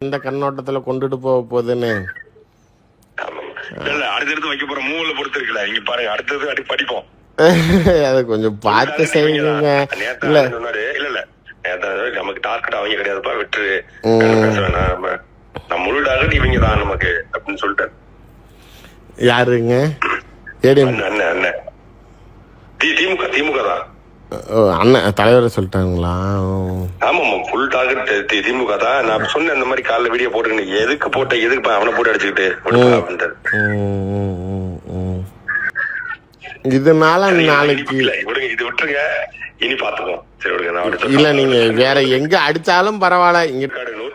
இந்த கண்ணோட்டத்துல கொண்டுட்டு போக போகுதுன்னு. இல்ல அடுத்தடுத்து வைக்க போற மூவில பொறுத்து இருக்குல்ல நீங்க பாருங்க அடுத்தது அடி படிப்போம். அதை கொஞ்சம் பார்த்து செய்யுங்க இல்ல. இல்ல இல்ல. நமக்கு டார்கெட் அவங்க கிடையாதுப்பா வேணாம். நம்ம முழு டார்கெட் இவங்க தான் நமக்கு அப்படின்னு சொல்லிட்டாரு. யாருங்க? ஏடிஎம் அண்ணன் அண்ணன் திமுக திமுக தான். அண்ணன் தலைவர் சொல்லிட்டாங்களா? ஓ. ஆமா ஆமா ஃபுல் டார்கெட் திமுக தான். நான் சொன்னேன் இந்த மாதிரி காலைல வீடியோ போட்டுருக்கேன் எதுக்கு போட்ட எதுக்கு அவனை போட்டு அடிச்சுக்கிட்டு. இதனால நாளைக்கு இல்ல விடுங்க இது விட்டுருங்க. இனி பாத்துக்குவோம் சரி விடுங்க நான் இல்ல நீங்க வேற எங்க அடிச்சாலும் பரவாயில்ல. இங்க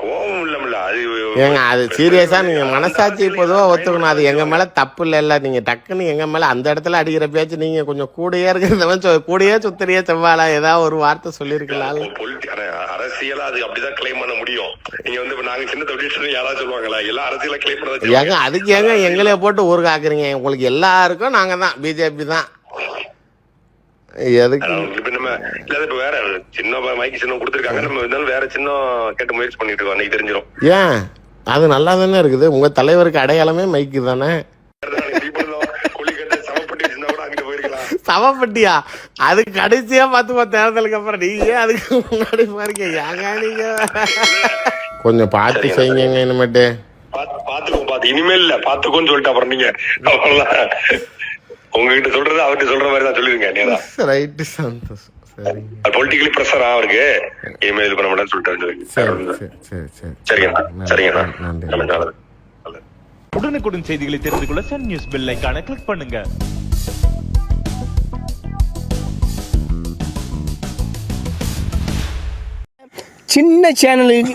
கோபம் இல்லமில்ல அது ஏங்க அது சீரியஸா நீங்க மனசாட்சி பொதுவா ஒத்துக்கணும். அது எங்க மேல தப்பு இல்ல நீங்க டக்குன்னு எங்க மேல அந்த இடத்துல அடிக்கிற பேச்சு நீங்க கொஞ்சம் கூடயே இருக்கிறதவன் கூடயே சுத்தறியே செவ்வாழா. ஏதாவது ஒரு வார்த்தை சொல்லிருக்கலாம் அரசியலா அது அப்படிதான் கிளைம் பண்ண முடியும். நீங்க வந்து இப்ப நாங்க சின்ன தொழில் யாராவது சொல்லுவாங்களா? எல்லா அரசியலா கிளைம் பண்ண ஏங்க அதுக்கு ஏங்க எங்களே போட்டு ஊருக்கு ஆக்குறீங்க உங்களுக்கு எல்லாருக்கும் நாங்க தான். பிஜேபி தான். எதுக்கு? நம்ம இப்ப வேற சின்ன மைக்கு சின்னம் கொடுத்துருக்காங்க. நம்ம இருந்தாலும் வேற சின்னம் கேட்டு முயற்சி பண்ணிட்டு இருக்கோம். அன்னைக்கு தெரிஞ்சிடும் ஏன்? அது நல்லா தானே இருக்குது. உங்க தலைவருக்கு அடையாளமே மைக்கு தானே? சவப்பட்டியா? அது கடைசியா பார்த்துப்போ தேர்தலுக்கு அப்புறம் நீங்க அதுக்கு முன்னாடி பாருங்க ஏங்க நீங்க? கொஞ்சம் பார்த்து செய்யுங்க இனிமேட்டு. பாத்து- பாத்துக்கோ பாத்து இனிமேல் இல்ல பாத்துக்கோன்னு சொல்லிட்டு அப்புறம் நீங்க. உங்ககிட்ட சொல்றது அவர்கிட்ட சொல்ற மாதிரி தான் சொல்லிருங்க நீங்க ரைட்டு சந்தோஷம் சரி பொலிட்டிக்கலி ப்ரெஷர் அவருக்கு? இனிமேல் இது பண்ண மாட்டேன்னு சொல்லிட்டு சரி சரி சரி சரி சரிங்கண்ணா சரிங்கண்ணா. உடனுக்குடன் செய்திகளை தெரிந்து கொள்ள சன் நியூஸ் பெல் ஐகானை கிளிக் பண்ணுங்க. சின்ன சேனலுக்கு